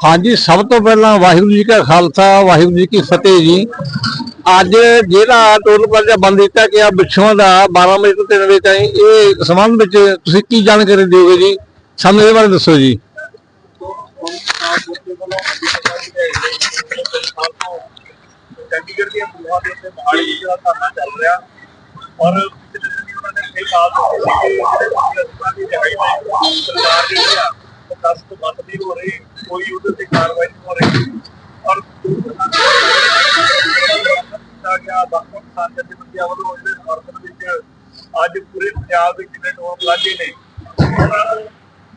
ਹਾਂਜੀ, ਸਭ ਤੋਂ ਪਹਿਲਾਂ ਵਾਹਿਗੁਰੂ ਜੀ ਕਾ ਖਾਲਸਾ, ਵਾਹਿਗੁਰੂ ਜੀ ਕੀ ਫਤਿਹ ਜੀ। ਅੱਜ ਜਿਹੜਾ ਟੋਲ ਪਲਾਜ਼ਾ ਬੰਦ ਕੀਤਾ ਗਿਆ ਬਿੱਛੂਆਂ ਦਾ 12 ਵਜੇ ਤੋਂ 3 ਵਜੇ ਤਾਈਂ, ਇਹ ਸੰਬੰਧ ਵਿੱਚ ਤੁਸੀਂ ਕੀ ਜਾਣਕਾਰੀ ਦਿਓਗੇ ਜੀ? ਸਾਨੂੰ ਇਹਦੇ ਬਾਰੇ ਦੱਸੋ ਜੀ। ਚੰਡੀਗੜ੍ਹ ਦੀਆਂ ਬੂਹਾਂ ਦੇ ਉੱਤੇ ਮਹਾਲੀ ਜਿਹੜਾ ਧਰਨਾ ਚੱਲ ਰਿਹਾ, ਔਰ ਪਿਛਲੇ ਦਿਨੀ ਉਹਨਾਂ ਨੇ ਇਹ ਕਾਲ ਦਿੱਤੀ ਕਿ ਜਿਹੜੇ ਅਸਪਤਾਲ ਦੀ ਜਗ੍ਹਾ ਸਰਕਾਰ ਜਿਹੜੀ ਆ, ਉਹ ਕਸਤ ਬੰਦ ਹੋ ਰਹੀ। ਕੋਈ ਉਹਦੇ ਤੇ ਕਾਰਵਾਈ ਹੋ ਰਹੀ। ਔਰ ਕੀਤਾ ਗਿਆ ਬਾਕੀ ਕਿਸਾਨ ਜਥੇਬੰਦੀਆਂ ਵੱਲੋਂ ਇਹਦੇ ਸਮਰਥਨ ਵਿੱਚ ਅੱਜ ਪੂਰੇ ਪੰਜਾਬ ਦੇ ਜਿੰਨੇ ਟੋਲ ਪਲਾਜ਼ੇ ਨੇ,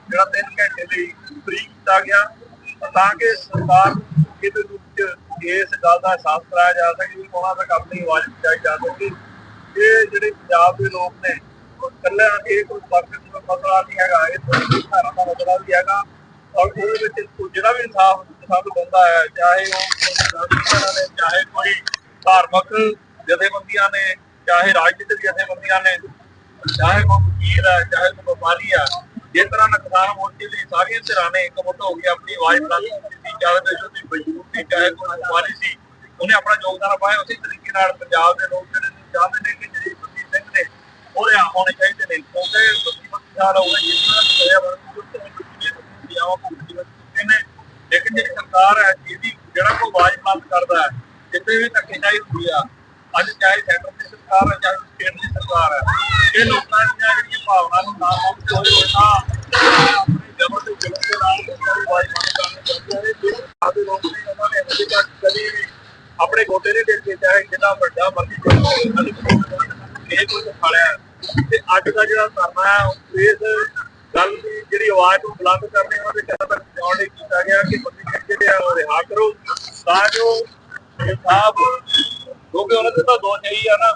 ਜਿਹੜਾ 3 ਘੰਟੇ ਲਈ ਫ੍ਰੀ ਕੀਤਾ ਗਿਆ, ਤਾਂ ਕਿ ਸਰਕਾਰ ਇਹਦੇ ਵਿੱਚ ਇਸ ਗੱਲ ਦਾ ਅਹਿਸਾਸ ਕਰਾਇਆ ਜਾ ਸਕੇ ਕਿ ਉਹਨਾਂ ਤੱਕ ਆਪਣੀ ਆਵਾਜ਼ ਪਹੁੰਚਾਈ ਜਾ ਸਕੇ। ਇਹ ਜਿਹੜੇ ਪੰਜਾਬ ਦੇ ਲੋਕ ਨੇ, ਉਹ ਇਹ ਕੋਈ ਵਰਗ ਦਾ ਮਸਲਾ ਨਹੀਂ ਹੈਗਾ, ਇਹ ਕੋਈ ਧਾਰਾ ਦਾ ਮਸਲਾ ਵੀ ਹੈਗਾ। ਔਰ ਉਹਦੇ ਵਿੱਚ ਜਿਹੜਾ ਵੀ ਇਨਸਾਫ ਸਭ ਬੰਦਾ ਹੈ, ਚਾਹੇ ਉਹ ਨੇ, ਚਾਹੇ ਕੋਈ ਧਾਰਮਿਕ ਜਥੇਬੰਦੀਆਂ ਨੇ, ਚਾਹੇ ਰਾਜਨੀਤਿਕ ਜਥੇਬੰਦੀਆਂ ਨੇ, ਚਾਹੇ ਕੋਈ ਵਕੀਲ ਹੈ, ਚਾਹੇ ਕੋਈ ਵਪਾਰੀ ਆ ਜਿਸ ਤਰ੍ਹਾਂ ਨਾਲ ਕਿਸਾਨ ਮੋਰਚੇ ਲਈ ਸਾਰੀਆਂ ਧਿਰਾਂ ਇਕਮੁੱਠ ਹੋ ਕੇ ਆਪਣੀ ਆਵਾਜ਼ ਬੁਲੰਦ ਕੀਤੀ ਚਾਹੇ ਤੇ ਕੋਈ ਮਜ਼ਦੂਰ ਸੀ, ਚਾਹੇ ਕੋਈ ਵਪਾਰੀ ਸੀ, ਉਹਨੇ ਆਪਣਾ ਯੋਗਦਾਨ ਪਾਇਆ ਉਸੇ ਤਰੀਕੇ ਨਾਲ ਪੰਜਾਬ ਦੇ ਲੋਕ ਜਿਹੜੇ ਚਾਹੁੰਦੇ ਨੇ ਕਿ ਜਿਹੜੀ ਸਿੰਘ ਨੇ ਉਹ ਰਿਹਾ ਹੋਣੇ ਚਾਹੀਦੇ ਨੇ ਕਿਉਂਕਿ ਬੱਤੀ ਬੱਤੀ ਸਾਲ ਹੋ, ਜਿਸ ਤਰ੍ਹਾਂ ਹੋਇਆ ਵਰਗ ਭੁਗਤੀ ਨੇ? ਲੇਕਿਨ ਜਿਹੜੀ ਸਰਕਾਰ ਹੈ, ਜਿਹਦੀ ਜਿਹੜਾ ਕੋਈ ਆਵਾਜ਼ ਬੁਲੰਦ ਕਰਦਾ ਹੈ, ਜਿੱਥੇ ਵੀ ਧੱਕੇਸ਼ਾਹੀ ਹੁੰਦੀ ਆ, ਅੱਜ ਚਾਹੇ ਸੈਂਟਰ ਦੀ ਸਰਕਾਰ ਹੈ, ਚਾਹੇ ਸਟੇਟ ਦੀ ਸਰਕਾਰ ਹੈ, ਇਹ ਲੋਕਾਂ ਦੀਆਂ ਜਿਹੜੀਆਂ ਭਾਵਨਾ ਨੂੰ ਨਾ ਸਮਝਦੇ ਹੋਏ ਉਹਨਾਂ ਆਪਣੇ ਜਬਰ ਤੇ ਜ਼ੁਲਮ ਦੇ ਨਾਲ ਲੋਕਾਂ ਆਵਾਜ਼ ਬੰਦ ਕਰਨੀ ਚਾਹੁੰਦੇ ਨੇ ਜਿਹੜੇ ਲੋਕ ਨੇ, ਉਹਨਾਂ ਨੇ ਅਜੇ ਤੱਕ ਕਦੀ ਵੀ ਆਪਣੇ ਗੋਡੇ ਨਹੀਂ ਟੇਕੇ ਚਾਹੇ ਜਿੰਨਾ ਵੱਡਾ ਮਰਜ਼ੀ ਕੋਈ ਇਹ ਕੁਝ ਖਾਲਿਆ ਤੇ ਅੱਜ ਦਾ ਜਿਹੜਾ ਧਰਨਾ ਹੈ ਇਸ ਗੱਲ ਦੀ ਜਿਹੜੀ ਆਵਾਜ਼ ਨੂੰ ਬੁਲੰਦ ਕਰਨੀ ਉਹਨਾਂ ਦੇ ਕਹਿਣ ਪਹੁੰਚਾਉਣ ਲਈ ਕੀਤਾ ਗਿਆ ਕਿ ਬੰਦੀ ਜਿਹੜੇ ਆ ਉਹ ਰਿਹਾ ਕਰੋ। ਤਾਂ ਜੋ ਇਨਸਾਫ ਕਿਉਂਕਿ ਉਹਨਾਂ ਦੇ ਤਾਂ ਦੋਸ਼ ਇਹੀ ਆ ਨਾ,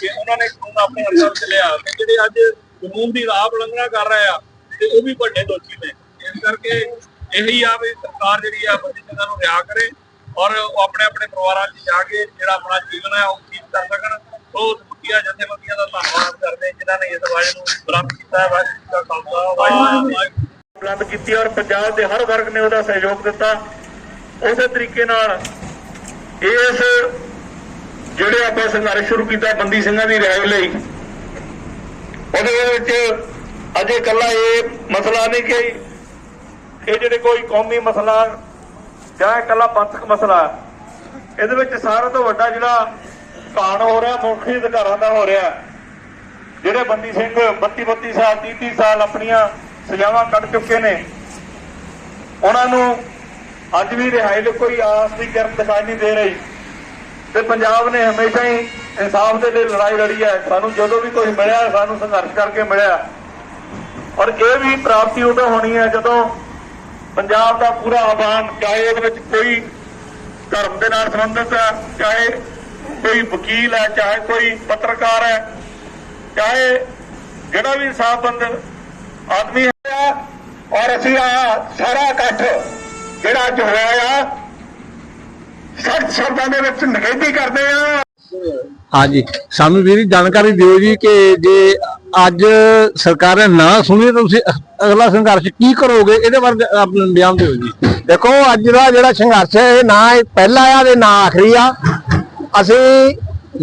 ਕਿ ਉਹਨਾਂ ਨੇ ਕਾਨੂੰਨ ਆਪਣੇ ਹੱਥਾਂ ਵਿੱਚ ਲਿਆ। ਤੇ ਜਿਹੜੇ ਅੱਜ ਕਾਨੂੰਨ ਦੀ ਰਾਹ ਉਲੰਘਣਾ ਕਰ ਰਹੇ ਆ, ਤੇ ਉਹ ਵੀ ਵੱਡੇ ਦੋਸ਼ੀ ਨੇ। ਇਸ ਕਰਕੇ ਇਹੀ ਆ ਵੀ ਸਰਕਾਰ ਜਿਹੜੀ ਆ ਬੰਦੀ ਸਿੰਘਾਂ ਨੂੰ ਰਿਹਾ ਕਰੇ ਔਰ ਉਹ ਆਪਣੇ ਆਪਣੇ ਪਰਿਵਾਰਾਂ 'ਚ ਜਾ ਕੇ ਜਿਹੜਾ ਆਪਣਾ ਜੀਵਨ ਹੈ ਉਹ ਠੀਕ ਕਰ ਸਕਣ। ਉਹ ਸਮੁੱਚੀਆਂ ਜਥੇਬੰਦੀਆਂ ਦਾ ਧੰਨਵਾਦ ਕਰਦੇ ਜਿਨ੍ਹਾਂ ਨੇ ਇਸ ਆਵਾਜ਼ ਨੂੰ ਬੁਲੰਦ ਕੀਤਾ ਹੈ, ਵਾਹਿਗੁਰੂ ਜੀ ਖਾਲਸਾ, ਵਾਹਿਗੁਰੂ ਬੁਲੰਦ ਕੀਤੀ ਔਰ ਪੰਜਾਬ ਦੇ ਹਰ ਵਰਗ ਨੇ ਉਹਦਾ ਸਹਿਯੋਗ ਦਿੱਤਾ। ਉਸੇ ਤਰੀਕੇ ਨਾਲ ਇਸ ਜਿਹੜੇ ਆਪਾਂ ਸੰਘਰਸ਼ ਸ਼ੁਰੂ ਕੀਤਾ, ਬੰਦੀ ਸਿੰਘਾਂ ਦੀ ਰਿਹਾਈ ਲਈ, ਉਹਦੇ ਵਿੱਚ ਅਜੇ ਇਕੱਲਾ ਇਹ ਮਸਲਾ ਨਹੀਂ ਕਿ ਇਹ ਜਿਹੜੇ ਕੋਈ ਕੌਮੀ ਮਸਲਾ ਜਾਂ ਕੱਲਾ ਪੰਥਕ ਮਸਲਾ, ਇਹਦੇ ਵਿੱਚ ਸਾਰਾ ਤੋਂ ਵੱਡਾ ਜਿਹੜਾ ਕਾਣ ਹੋ ਰਿਹਾ ਮੁੱਖੀ ਅਧਿਕਾਰਾਂ ਦਾ ਹੋ ਰਿਹਾ। ਜਿਹੜੇ ਬੰਦੀ ਸਿੰਘ 32 32 ਸਾਲ 30 30 ਸਾਲ ਆਪਣੀਆਂ ਸਜ਼ਾਵਾਂ ਕੱਟ ਚੁੱਕੇ ਨੇ। ਉਹਨਾਂ ਨੂੰ ਅੱਜ ਵੀ ਰਿਹਾਈ ਲਈ ਕੋਈ ਆਸ ਦੀ ਕਿਰਨ ਦਿਖਾਈ ਨਹੀਂ ਦੇ ਰਹੀ। ਤੇ ਪੰਜਾਬ ਨੇ ਹਮੇਸ਼ਾ ਹੀ ਇਨਸਾਫ ਦੇ ਲਈ ਲੜਾਈ ਲੜੀ ਹੈ। ਸਾਨੂੰ ਜਦੋਂ ਵੀ ਕੁਝ ਮਿਲਿਆ, ਸਾਨੂੰ ਸੰਘਰਸ਼ ਕਰਕੇ ਮਿਲਿਆ। ਔਰ ਇਹ ਵੀ ਪ੍ਰਾਪਤੀ ਉਦੋਂ ਹੋਣੀ ਹੈ ਜਦੋਂ ਪੰਜਾਬ ਦਾ ਪੂਰਾ ਆਵਾਮ ਚਾਹੇ ਉਹਦੇ ਵਿੱਚ ਕੋਈ ਧਰਮ ਦੇ ਨਾਲ ਸੰਬੰਧਿਤ ਹੈ, ਚਾਹੇ ਕੋਈ ਵਕੀਲ ਹੈ, ਚਾਹੇ ਕੋਈ ਪੱਤਰਕਾਰ ਹੈ, ਚਾਹੇ ਜਿਹੜਾ ਵੀ ਇਨਸਾਫਬੰਦ ਆਦਮੀ ਹੈ ਔਰ ਅਸੀਂ ਆ ਸਾਰਾ ਇਕੱਠ ਜਿਹੜਾ ਅੱਜ ਹੋਇਆ ਆ, ਸਖਤ ਸ਼ਬਦਾਂ ਦੇ ਵਿੱਚ ਨਿਖੇਧੀ ਕਰਦੇ ਆ। ਹਾਂਜੀ, ਸਾਨੂੰ ਵੀਰ ਜਾਣਕਾਰੀ ਦਿਓ ਜੀ ਕਿ ਜੇ ਅੱਜ ਸਰਕਾਰ ਨੇ ਨਾ ਸੁਣੀ, ਤਾਂ ਤੁਸੀਂ ਅਗਲਾ ਸੰਘਰਸ਼ ਕੀ ਕਰੋਗੇ? ਇਹਦੇ ਬਾਰੇ ਆਪਣਾ ਬਿਆਨ ਦਿਓ ਜੀ। ਦੇਖੋ, ਅੱਜ ਦਾ ਜਿਹੜਾ ਸੰਘਰਸ਼ ਹੈ, ਇਹ ਨਾ ਪਹਿਲਾ ਆ ਤੇ ਨਾ ਆਖਰੀ ਆ। ਅਸੀਂ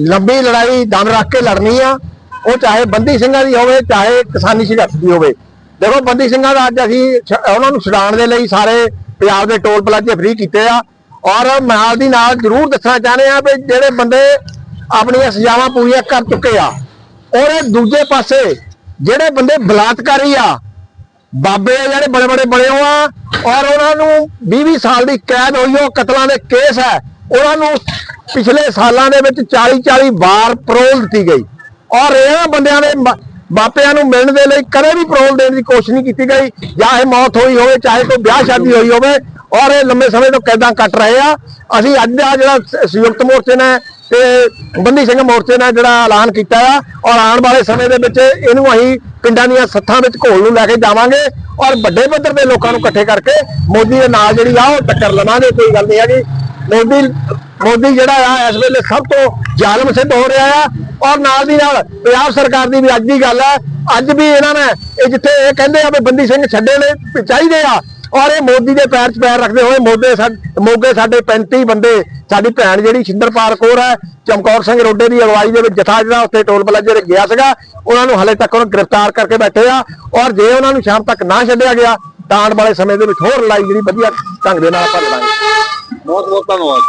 ਲੰਬੀ ਲੜਾਈ ਦਮ ਰੱਖ ਕੇ ਲੜਨੀ ਆ, ਉਹ ਚਾਹੇ ਬੰਦੀ ਸਿੰਘਾਂ ਦੀ ਹੋਵੇ, ਚਾਹੇ ਕਿਸਾਨੀ ਸੰਘਰਸ਼ ਦੀ ਹੋਵੇ। ਦੇਖੋ, ਬੰਦੀ ਸਿੰਘਾਂ ਦਾ ਅੱਜ ਅਸੀਂ ਉਹਨਾਂ ਨੂੰ ਛਡਾਉਣ ਦੇ ਲਈ ਸਾਰੇ ਪੰਜਾਬ ਦੇ ਟੋਲ ਪਲਾਜ਼ੇ ਫ੍ਰੀ ਕੀਤੇ ਆ। ਔਰ ਨਾਲ ਦੀ ਨਾਲ ਜ਼ਰੂਰ ਦੱਸਣਾ ਚਾਹੁੰਦੇ ਆ ਵੀ ਜਿਹੜੇ ਬੰਦੇ ਆਪਣੀਆਂ ਸਜ਼ਾਵਾਂ ਪੂਰੀਆਂ ਕਰ ਚੁੱਕੇ ਆ, ਔਰ ਦੂਜੇ ਪਾਸੇ ਜਿਹੜੇ ਬੰਦੇ ਬਲਾਤਕਾਰੀ ਆ, ਬਾਬੇ ਆ ਜਿਹੜੇ ਬੜੇ ਬੜੇ ਬਣੇ ਹੋ ਆ, ਔਰ ਉਹਨਾਂ ਨੂੰ 20 20 ਸਾਲ ਦੀ ਕੈਦ ਹੋਈ ਉਹ ਕਤਲਾਂ ਦੇ ਕੇਸ ਹੈ ਉਹਨਾਂ ਨੂੰ ਪਿਛਲੇ ਸਾਲਾਂ ਦੇ ਵਿੱਚ 40 40 ਵਾਰ ਪਰੋਲ ਦਿੱਤੀ ਗਈ। ਔਰ ਇਹਨਾਂ ਬੰਦਿਆਂ ਦੇ ਮ- ਬਾਪਿਆਂ ਨੂੰ ਮਿਲਣ ਦੇ ਲਈ ਕਦੇ ਵੀ ਪਰੋਲ ਦੇਣ ਦੀ ਕੋਸ਼ਿਸ਼ ਨਹੀਂ ਕੀਤੀ ਗਈ। ਜਾਂ ਇਹ ਮੌਤ ਹੋਈ ਹੋਵੇ, ਚਾਹੇ ਕੋਈ ਵਿਆਹ ਸ਼ਾਦੀ ਹੋਈ ਹੋਵੇ, ਔਰ ਇਹ ਲੰਮੇ ਸਮੇਂ ਤੋਂ ਕੈਦਾਂ ਕੱਟ ਰਹੇ ਆ। ਅਸੀਂ ਅੱਜ ਦਾ ਜਿਹੜਾ ਸੰਯੁਕਤ ਮੋਰਚੇ ਨੇ ਤੇ ਬੰਦੀ ਸਿੰਘ ਮੋਰਚੇ ਨੇ ਜਿਹੜਾ ਐਲਾਨ ਕੀਤਾ ਆ, ਔਰ ਆਉਣ ਵਾਲੇ ਸਮੇਂ ਦੇ ਵਿੱਚ ਇਹਨੂੰ ਅਸੀਂ ਪਿੰਡਾਂ ਦੀਆਂ ਸੱਥਾਂ ਵਿੱਚ ਘੋਲ ਨੂੰ ਲੈ ਕੇ ਜਾਵਾਂਗੇ। ਔਰ ਵੱਡੇ ਪੱਧਰ ਦੇ ਲੋਕਾਂ ਨੂੰ ਇਕੱਠੇ ਕਰਕੇ ਮੋਦੀ ਦੇ ਨਾਲ ਜਿਹੜੀ ਆ, ਉਹ ਟੱਕਰ ਲਵਾਂਗੇ, ਕੋਈ ਗੱਲ ਨਹੀਂ ਹੈਗੀ। ਮੋਦੀ ਮੋਦੀ ਜਿਹੜਾ ਆ, ਇਸ ਵੇਲੇ ਸਭ ਤੋਂ ਜ਼ਾਲਮ ਸਿੱਧ ਹੋ ਰਿਹਾ ਆ ਔਰ ਨਾਲ ਦੀ ਨਾਲ ਪੰਜਾਬ ਸਰਕਾਰ ਦੀ ਵੀ ਅੱਜ ਦੀ ਗੱਲ ਹੈ ਅੱਜ ਵੀ ਇਹਨਾਂ ਨੇ ਇਹ ਜਿੱਥੇ ਇਹ ਕਹਿੰਦੇ ਆ ਵੀ ਬੰਦੀ ਸਿੰਘ ਛੱਡੇ ਨੇ ਚਾਹੀਦੇ ਆ, ਔਰ ਇਹ ਮੋਦੀ ਦੇ ਪੈਰ 'ਚ ਪੈਰ ਰੱਖਦੇ ਹੋਏ ਮੋਦੇ ਸਾ- ਮੋਗੇ ਸਾਡੇ 35 ਬੰਦੇ, ਸਾਡੀ ਭੈਣ ਜਿਹੜੀ ਛਿੰਦਰਪਾਲ ਕੌਰ ਹੈ, ਚਮਕੌਰ ਸਿੰਘ ਰੋਡੇ ਦੀ ਅਗਵਾਈ ਦੇ ਵਿੱਚ ਜਥਾ ਜਿਹੜਾ ਉੱਥੇ ਟੋਲ ਪਲਾਜ਼ੇ ਤੇ ਗਿਆ ਸੀਗਾ, ਉਹਨਾਂ ਨੂੰ ਹਲੇ ਤੱਕ ਉਹਨੂੰ ਗ੍ਰਿਫਤਾਰ ਕਰਕੇ ਬੈਠੇ ਆ, ਔਰ ਜੇ ਉਹਨਾਂ ਨੂੰ ਸ਼ਾਮ ਤੱਕ ਨਾ ਛੱਡਿਆ ਗਿਆ ਤਾਂ ਆਉਣ ਵਾਲੇ ਸਮੇਂ ਦੇ ਵਿੱਚ ਹੋਰ ਲੜਾਈ ਜਿਹੜੀ ਵਧੀਆ ਢੰਗ ਦੇ ਨਾਲ ਆਪਾਂ ਲੜਾਂਗੇ। ਬਹੁਤ ਬਹੁਤ ਧੰਨਵਾਦ।